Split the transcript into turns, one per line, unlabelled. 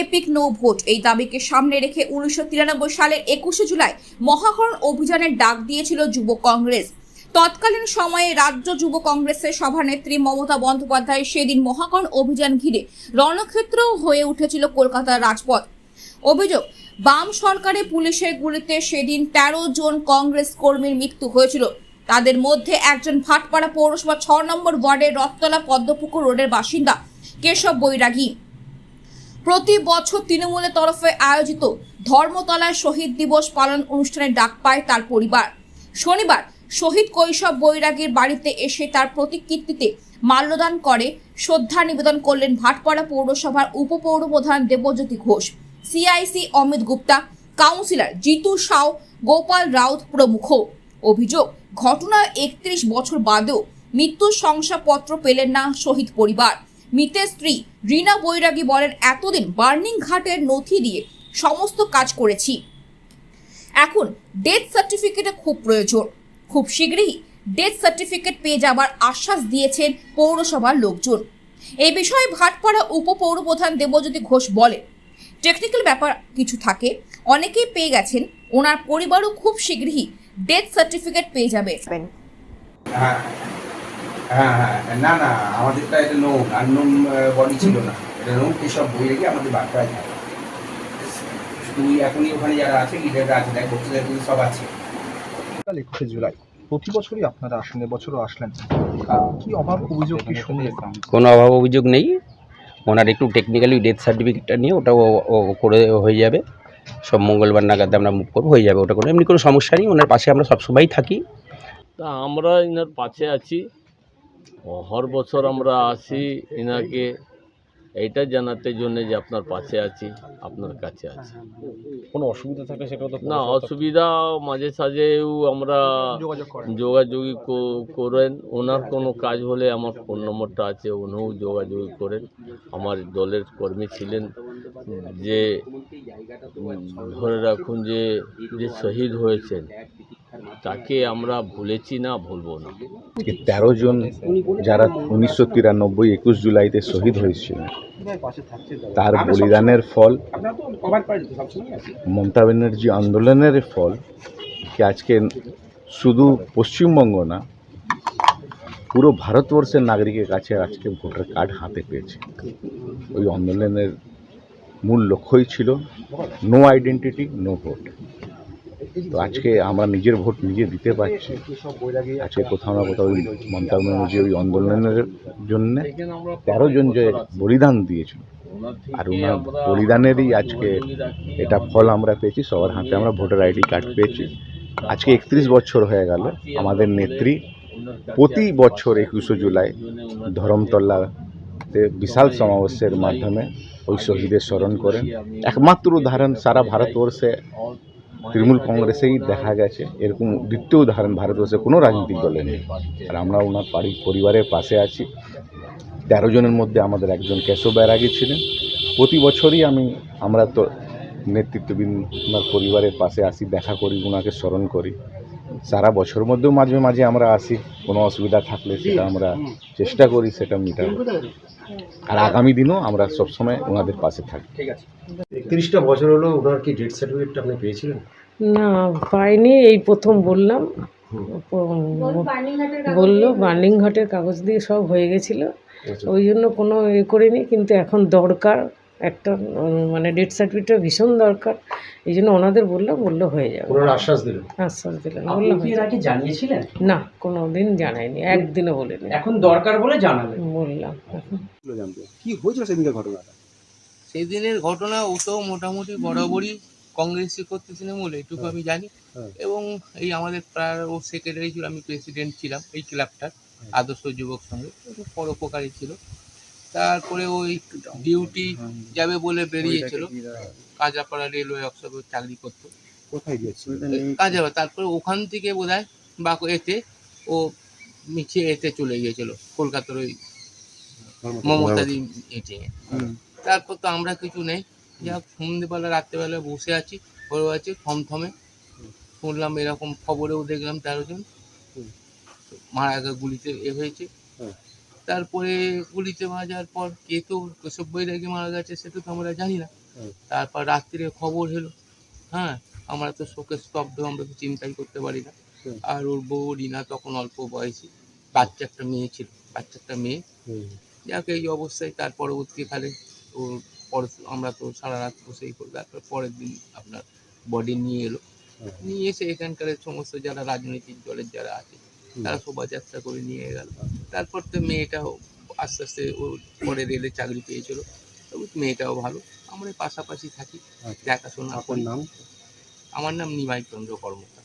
Epic no vote. এই দাবিকে সামনে রেখে উনিশশো তিরানব্বই সালের একুশে জুলাই মহাকরণ অভিযানের ডাক দিয়েছিল যুব কংগ্রেস। তৎকালীন সময়ে রাজ্য যুব কংগ্রেসের সভানেত্রী মমতা বন্দ্যোপাধ্যায় সেদিন মহাকরণ অভিযান ঘিরে রণক্ষেত্র হয়ে উঠেছিল কলকাতার রাজপথ। অভিযোগ, বাম সরকারে পুলিশের গুলিতে সেদিন তেরো জন কংগ্রেস কর্মীর মৃত্যু হয়েছিল। তাদের মধ্যে একজন ভাটপাড়া পৌরসভা ছ নম্বর ওয়ার্ডের রথতলা পদ্মপুকুর রোডের বাসিন্দা কেশব বৈরাগী। প্রতি বছর তৃণমূলের তরফে আয়োজিত ধর্মতলায় শহীদ দিবস পালন অনুষ্ঠানে ডাক পায় তার পরিবার। শনিবার শহীদ কৈশব বৈরাগীর বাড়িতে এসে তার প্রতিকৃতিতে মাল্যদান করে। শ্রদ্ধা নিবেদন করলেন ভাটপাড়া পৌরসভার উপপৌরপ্রধান দেবজ্যোতি ঘোষ, সিআইসি অমিত গুপ্তা, কাউন্সিলর জিতু সাউ, গোপাল রাউত প্রমুখ। অভিযোগ ঘটনার একত্রিশ বছর বাদেও মৃত্যুর শংসাপত্র পেলেন না শহীদ পরিবার। মৃতের স্ত্রী রিনা বৈরাগী বলেন, এতদিন বার্নিং ঘাটের নথি দিয়ে সমস্ত কাজ করেছি। এখন ডেথ সার্টিফিকেটে খুব প্রয়োজন। খুব শীঘ্রই ডেথ সার্টিফিকেট পেয়ে যাবার আশ্বাস দিয়েছেন পৌরসভার লোকজন। এই বিষয়ে ভাটপাড়া উপপৌরপ্রধান দেবজ্যোতি ঘোষ বলেন, টেকনিক্যাল ব্যাপার কিছু থাকে। অনেকেই পেয়ে গেছেন। ওনার পরিবারও খুব শীঘ্রই ডেথ সার্টিফিকেট পেয়ে যাবে।
হ্যাঁ। হ্যাঁ হ্যাঁ না না আমাদেরটা এটা নো আননোন বডি ছিল না। এটা নো এসব বই রেখে আমাদের বার্তায় থাকে তুই এখনই ওখানে যারা আছে লিডাররা আছে দেখ বক্তৃতা সব আছে।
একুশে জুলাই প্রতি বছরই আপনারা আসেন এবছরও আসলেন। কি অভাব অভিযোগ কি শুনলেন?
কোনো অভাব অভিযোগ নেই। ওনার একটু টেকনিক্যালি ডেথ সার্টিফিকেটটা নিয়ে ওটা করে হয়ে যাবে। সব মঙ্গলবার নাগাদ আমরা মুভ করব হয়ে যাবে ওটা কোনো। এমনি কোনো সমস্যা নেই ওনার পাশে আমরা সবসময়ই থাকি।
তা আমরা এনার পাশে আছি। হর বছর আমরা আসি এনাকে এইটা জানাতে জন্য যে আপনার পাশে আছি আপনার কাছে আছি।
কোনো অসুবিধা থাকলে সেটাও তো
না অসুবিধা মাঝে সাঝেও আমরা
যোগাযোগই করেন।
ওনার কোনো কাজ হলে আমার ফোন নম্বরটা আছে উনিও যোগাযোগ করেন। আমার দলের কর্মী ছিলেন যে ধরে রাখুন যে যে শহীদ হয়েছেন। তাকে আমরা ভুলেছি না, ভুলবো না।
তেরো জন যারা উনিশশো তিরানব্বই একুশ জুলাইতে শহীদ হয়েছিল, তার বলিদানের ফল, মমতা ব্যানার্জি আন্দোলনের ফল, কি আজকে শুধু পশ্চিমবঙ্গ না, পুরো ভারতবর্ষের নাগরিকের কাছে আজকে ভোটার কার্ড হাতে পেয়েছে। ওই আন্দোলনের মূল লক্ষ্যই ছিল নো আইডেন্টিটি নো ভোট আজকে আমরা নিজের ভোট নিজে দিতে পারছি। আজকে কোথাও না কোথাও ওই মমতা ব্যানার্জি ওই আন্দোলনের জন্য তেরো জন যে বলিদান দিয়েছিল। আর ওনার বলিদানেরই আজকে এটা ফল আমরা পেয়েছি সবার হাতে আমরা ভোটার আইডি কার্ড পেয়েছি। আজকে একত্রিশ বছর হয়ে গেল আমাদের নেত্রী প্রতি বছর একুশে জুলাই ধরমতলাতে বিশাল সমাবেশের মাধ্যমে ওই শহীদের স্মরণ করেন। একমাত্র উদাহরণ সারা ভারতবর্ষে তৃণমূল কংগ্রেসেই দেখা গেছে এরকম দ্বিতীয় উদাহরণ ভারতবর্ষে কোনো রাজনৈতিক দলে নেই। আর আমরা ওনার বাড়ির পরিবারের পাশে আছি। তেরো জনের মধ্যে আমাদের একজন কেশব ব্যারাগি ছিলেন। প্রতি বছরই আমি আমরা তো নেতৃত্ববিন্দ ওনার পরিবারের পাশে আসি দেখা করি ওনাকে স্মরণ করি। সারা বছর মধ্যেও মাঝে মাঝে আমরা আসি কোনো অসুবিধা থাকলে সেটা আমরা চেষ্টা করি সেটা মেটাবো আর আগামী দিনও আমরা সবসময় ওনাদের পাশে থাকি। ঠিক আছে।
তিরিশটা বছর হলো ওনার কি ডেথ সার্টিফিকেটটা আপনি পেয়েছিলেন?
না পাইনি এই প্রথম বললাম। বলল বার্নিং ঘাটের কাগজ দিয়ে সব হয়ে গেছিল। ওই জন্য কোনো এ করিনি কিন্তু এখন দরকার। একটা মানে ডেথ সার্টিফিকেটটা ভীষণ দরকার। এই জন্য ওনাদের বললাম বলল হয়ে যাবে।
আশ্বাস দিলেন।
আশ্বাস দিলেন।
জানিয়েছিলেন?
না কোনো দিন জানাইনি একদিনও বলিনি।
এখন দরকার বলে জানালেন।
বললাম।
কি হয়েছিল সেদিনকার ঘটনাটা
সেই দিনের ঘটনা ও তো মোটামুটি বরাবরই কংগ্রেসই করতে তৃণমূল এটুকু আমি জানি।
হ্যাঁ।
এবং এই আমাদের প্রায় ও সেক্রেটারি ছিল আমি প্রেসিডেন্ট ছিলাম এই ক্লাবটার আদর্শ যুবক সঙ্গে পরোপকারী ছিল। তারপরে ওই ডিউটি যাবে বলে বেরিয়েছিল। কাজাপাড়া রেলওয়ে অফিসে চাকরি করতো।
কোথায় গিয়েছিল?
কাঁচরাপাড়া তারপরে ওখান থেকে বোধ হয় বা এতে ও মিছে এতে চলে গিয়েছিল কলকাতার ওই মমতাদি মিটিংয়ে তারপর তো আমরা কিছু নেই। যা সন্ধ্যেবেলা রাত্রেবেলা বসে আছি বড় আছে থমথমে। শুনলাম এরকম খবরেও দেখলাম তেরো জন মারা গুলিতে এ হয়েছে।
হ্যাঁ।
তারপরে গুলিতে মারা যাওয়ার পর কে তো কেশব বৈরাগী মারা গেছে সেটা তো আমরা জানি না। তারপর রাত্রিরে খবর হলো হ্যাঁ আমরা তো শোকে স্তব্ধ আমরা তো চিন্তাই করতে পারি না। আর ওর বউ রিনা তখন অল্প বয়সী বাচ্চা একটা মেয়ে ছিল বাচ্চা একটা মেয়ে। যাক এই অবস্থায় তার পরবর্তীকালে ওর পর আমরা তো সারা রাত বসেই করি তারপর পরের দিন আপনার বডি নিয়ে এলো। নিয়ে এসে এখানকার সমস্ত যারা রাজনৈতিক দলের যারা আছে তারা শোভাযাত্রা করে নিয়ে গেল। তারপর তো মেয়েটাও আস্তে আস্তে ও পরে রেলে চাকরি পেয়েছিল। মেয়েটাও ভালো। আমরা পাশাপাশি থাকি। দেখাশোনা করি।
নাম?
আমার নাম নিমাই চন্দ্র কর্মকার।